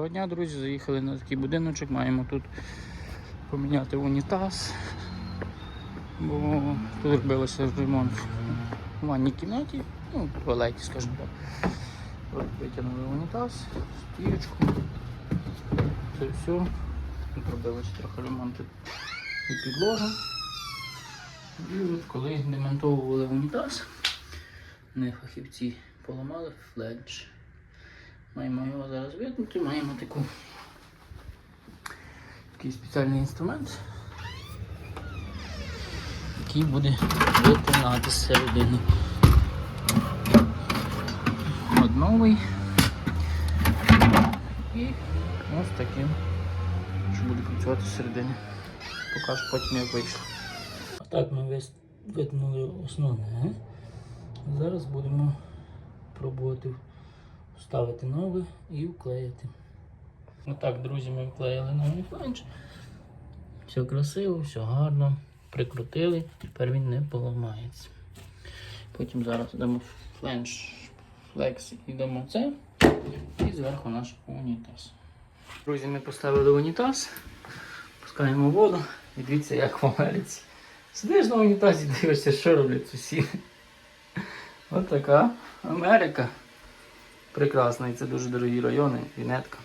Доброго дня, друзі, заїхали на такий будиночок, маємо тут поміняти унітаз, бо тут робилося ремонт в ванній кімнаті, ну, в туалеті, скажімо так. От витягнули унітаз, стієчку, це все. Тут робилося трохи ремонту і підлога. І от коли демонтовували унітаз, не фахівці поламали фледж. Маємо його зараз витнути, маємо таку такий спеціальний інструмент, який буде витинати з середини. От новий. І ось таким, що буде працювати з середини. Покажу потім як вийшло. Так ми витягнули основне. Зараз будемо пробувати вставити новий і вклеїти. Отак, друзі, ми вклеїли новий фленч. Все красиво, все гарно. Прикрутили, тепер він не поламається. Потім зараз дамо фленч, флекс і дамо це. І зверху наш унітаз. Друзі, ми поставили унітаз, пускаємо воду і дивіться, як в Америці. Сидиш на унітазі, дивишся, що роблять сусіди. Ось така Америка. Прекрасна, і це дуже дорогі райони, Вінетка.